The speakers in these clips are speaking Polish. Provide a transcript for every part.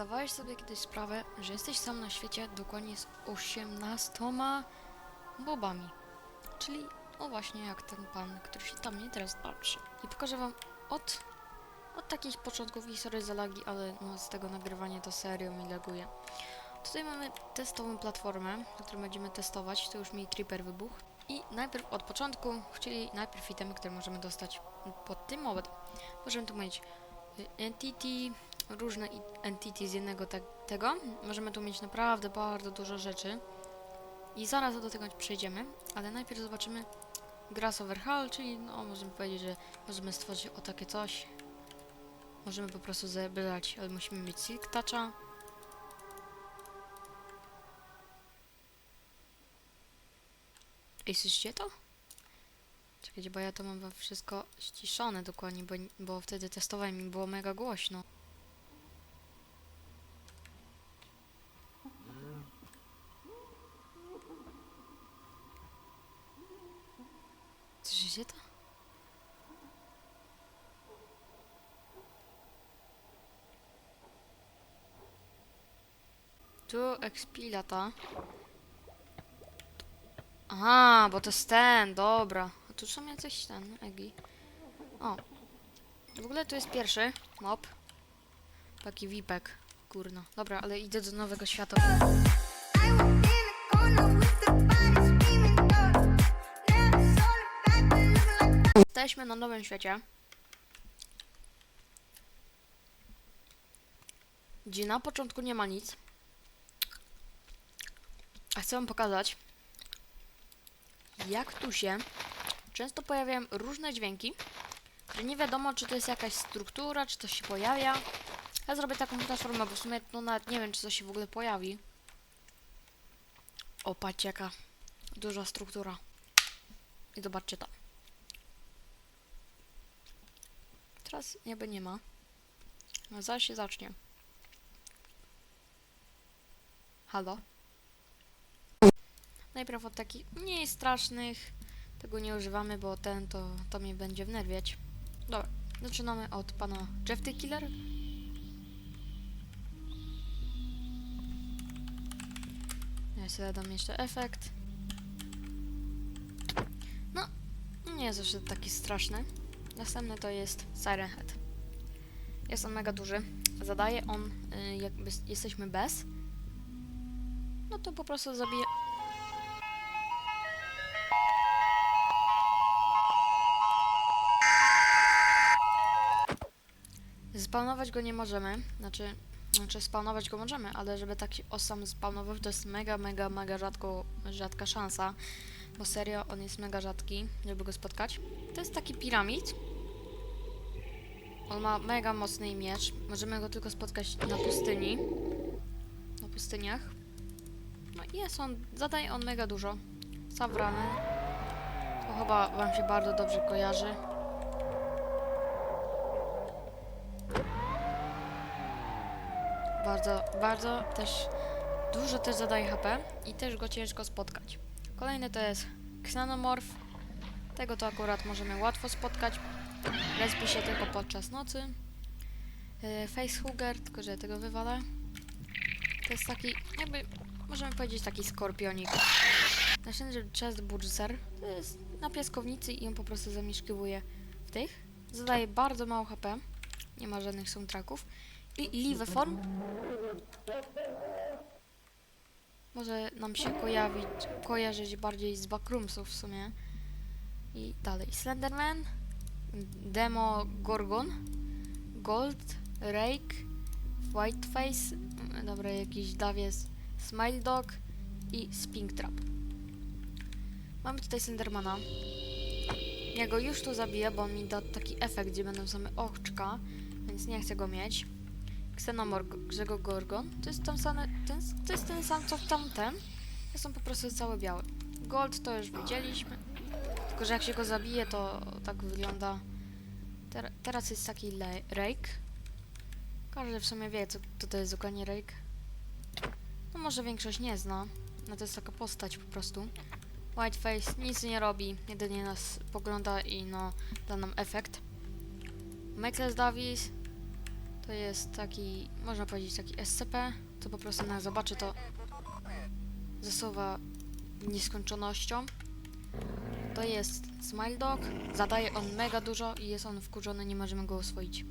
Zdawałeś sobie kiedyś sprawę, że jesteś sam na świecie dokładnie z 18 bobami. Czyli, o właśnie jak ten pan, który się tam mnie teraz patrzy. I pokażę wam od, od takich początków i sorry za lagi, ale no z tego nagrywania to serio mi laguje. Tutaj mamy testową platformę, na którą będziemy testować, to już mi Tripper wybuch. I najpierw od początku, czyli najpierw itemy, które możemy dostać pod tym mobem. Możemy tu mieć y, entity, różne entity z jednego te tego. Możemy tu mieć naprawdę bardzo dużo rzeczy. I zaraz do tego przejdziemy, ale najpierw zobaczymy Grass over Hall, czyli no możemy powiedzieć, że możemy stworzyć o takie coś. Możemy po prostu zebrać, ale musimy mieć Silk Toucha. Ej, słyszycie to? Czekajcie, bo ja to mam wszystko ściszone dokładnie, bo, bo wtedy testowałem było mega głośno. To? Tu XP lata. Aha, bo to jest ten, dobra. A tu są jacyś ten, Egi. O. W ogóle tu jest pierwszy mob. Taki wipek. Kurno. Dobra, ale idę do nowego świata. Jesteśmy na nowym świecie. Gdzie na początku nie ma nic. A chcę wam pokazać, jak tu się często pojawiają różne dźwięki, że nie wiadomo, czy to jest jakaś struktura, czy coś się pojawia. Ja zrobię taką platformę, bo w sumie no nawet nie wiem, czy to się w ogóle pojawi. O, patrzcie, jaka duża struktura. I zobaczcie to. Teraz niby nie ma. No zaraz się zacznie. Halo? Najpierw od takich mniej strasznych. Tego nie używamy, bo ten to, to mnie będzie wnerwiać. Dobra, zaczynamy od pana Jeff the Killer. Ja sobie dam jeszcze efekt. No, nie jest jeszcze taki straszny. Następny to jest Siren Head. Jest on mega duży. Zadaje on, y, jakby jesteśmy bez, no to po prostu zabije. Spawnować go nie możemy, znaczy, znaczy spawnować go możemy, ale żeby tak się osam spawnował, to jest mega, mega, mega rzadko, rzadka szansa, bo serio on jest mega rzadki, żeby go spotkać. To jest taki piramid. On ma mega mocny miecz. Możemy go tylko spotkać na pustyni. Na pustyniach. No i jest on, zadaje on mega dużo. Savrany. To chyba wam się bardzo dobrze kojarzy. Bardzo, bardzo też dużo też zadaje HP i też go ciężko spotkać. Kolejny to jest Xenomorph. Tego to akurat możemy łatwo spotkać. Respi się tylko podczas nocy. Yy, Facehugger, tylko że ja tego wywalę. To jest taki, jakby, możemy powiedzieć taki skorpionik. Następny Chest Burger. To jest na piaskownicy i on po prostu zamieszkiwuje w tych. Zadaje bardzo mało HP. Nie ma żadnych soundtracków. I Liveform. Może nam się kojawić, kojarzyć bardziej z Backroomsów w sumie. I dalej Slenderman, Demo Gorgon, Gold, Rake, Whiteface, mm, dobra, jakiś dawiec, Smile Dog i Springtrap. Mamy tutaj Slendermana. Ja go już tu zabiję, bo on mi da taki efekt, gdzie będą same oczka, więc nie chcę go mieć. Xenomorph Grzego Gorgon, to jest, ten sam, ten, to jest ten sam co w tamten, to są po prostu całe białe. Gold to już widzieliśmy. Tylko, że jak się go zabije, to tak wygląda. Ter teraz jest taki rake. Każdy w sumie wie, co to, to jest dokładnie rake. No może większość nie zna. No to jest taka postać po prostu. Whiteface nic nie robi, jedynie nas pogląda i no da nam efekt. Michael Davis to jest taki, można powiedzieć, taki SCP. To po prostu na zobaczy to zasuwa nieskończonością. To jest Smile Dog. Zadaje on mega dużo i jest on wkurzony, nie możemy go oswoić.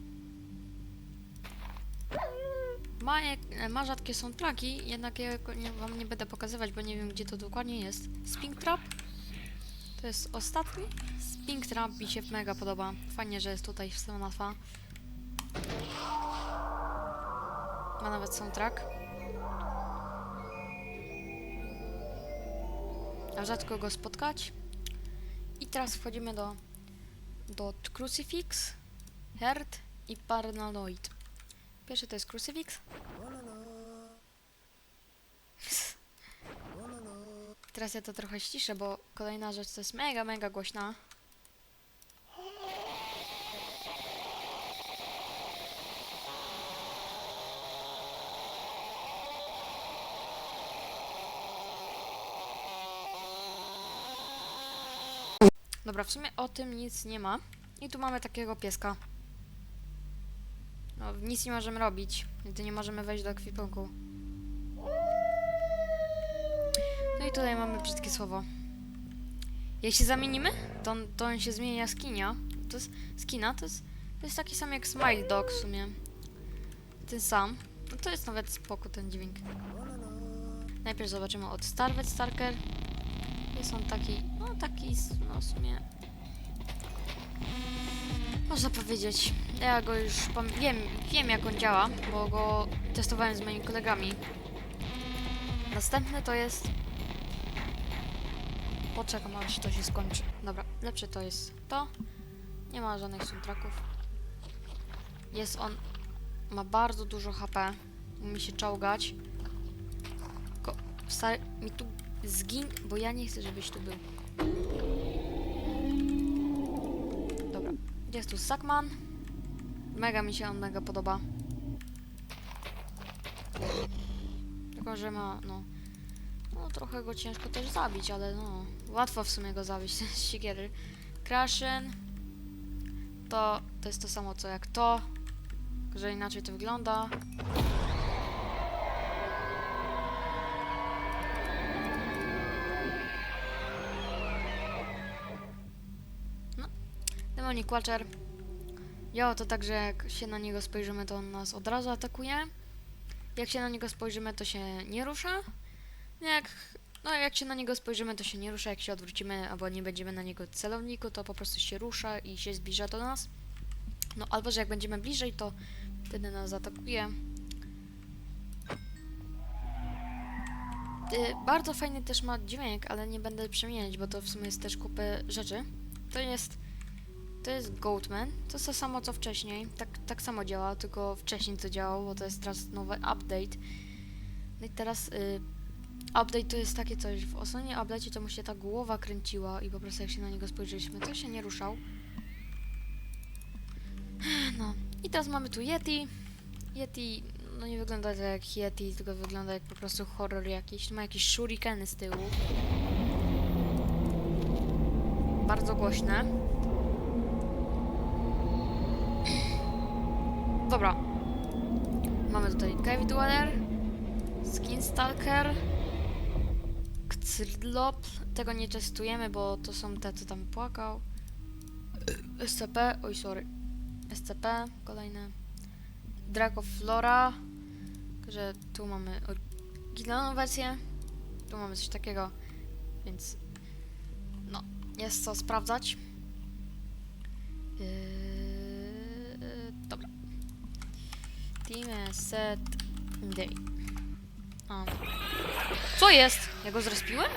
Ma, jak- ma rzadkie soundtracki, jednak ja wam nie będę pokazywać, bo nie wiem gdzie to dokładnie jest. Spink Trap. To jest ostatni. Spink Trap mi się mega podoba. Fajnie, że jest tutaj sama nazwa. Ma nawet soundtrack. A rzadko go spotkać. I teraz wchodzimy do do Crucifix, Herd i Paranoid. Pierwszy to jest Crucifix. Teraz ja to trochę ściszę, bo kolejna rzecz to jest mega, mega głośna. Dobra, w sumie o tym nic nie ma. I tu mamy takiego pieska. No, nic nie możemy robić, gdy nie możemy wejść do ekwipunku. No i tutaj mamy brzydkie słowo. Jak się zamienimy, to on, to on się zmienia skinia. To jest skina, to jest, to jest taki sam jak Smile Dog w sumie. Ten sam. No to jest nawet spoko ten dźwięk. Najpierw zobaczymy od Starvet Starker. Jest on taki, no taki, no w sumie... Można powiedzieć. Ja go już wiem, wiem jak on działa, bo go testowałem z moimi kolegami. Następny to jest... Poczekam aż to się skończy. Dobra, lepsze to jest to. Nie ma żadnych soundtracków. Jest on... Ma bardzo dużo HP. Umie się czołgać. Tylko mi tu zgin, bo ja nie chcę, żebyś tu był. Dobra. Jest tu Sackman. Mega mi się on mega podoba. Tylko, że ma, no... No, trochę go ciężko też zabić, ale no... Łatwo w sumie go zabić z siekiery. Crashen. To, to jest to samo co jak to. Że inaczej to wygląda. Demonic Watcher. Działa to tak, że jak się na niego spojrzymy, to on nas od razu atakuje. Jak się na niego spojrzymy, to się nie rusza. Jak, no, jak się na niego spojrzymy, to się nie rusza. Jak się odwrócimy, albo nie będziemy na niego celowniku, to po prostu się rusza i się zbliża do nas. No, albo że jak będziemy bliżej, to wtedy nas zaatakuje. Y, bardzo fajny też ma dźwięk, ale nie będę przemieniać, bo to w sumie jest też kupę rzeczy. To jest to jest Goatman. To jest to samo co wcześniej. Tak, tak samo działa, tylko wcześniej to działało, bo to jest teraz nowy update. No i teraz y, update to jest takie coś. W ostatnim update to mu się ta głowa kręciła i po prostu jak się na niego spojrzeliśmy, to się nie ruszał. No. I teraz mamy tu Yeti. Yeti, no nie wygląda to jak Yeti, tylko wygląda jak po prostu horror jakiś. Ma jakieś shurikeny z tyłu. Bardzo głośne. Dobra. Mamy tutaj Cave Dweller, Skinstalker, Kcrdlop. Tego nie testujemy, bo to są te, co tam płakał. SCP, oj sorry. SCP, kolejne. Dracoflora. Że tu mamy oryginalną wersję. Tu mamy coś takiego, więc no, jest co sprawdzać. Yy, Team set day. A. Co jest? Ja go zrespiłem?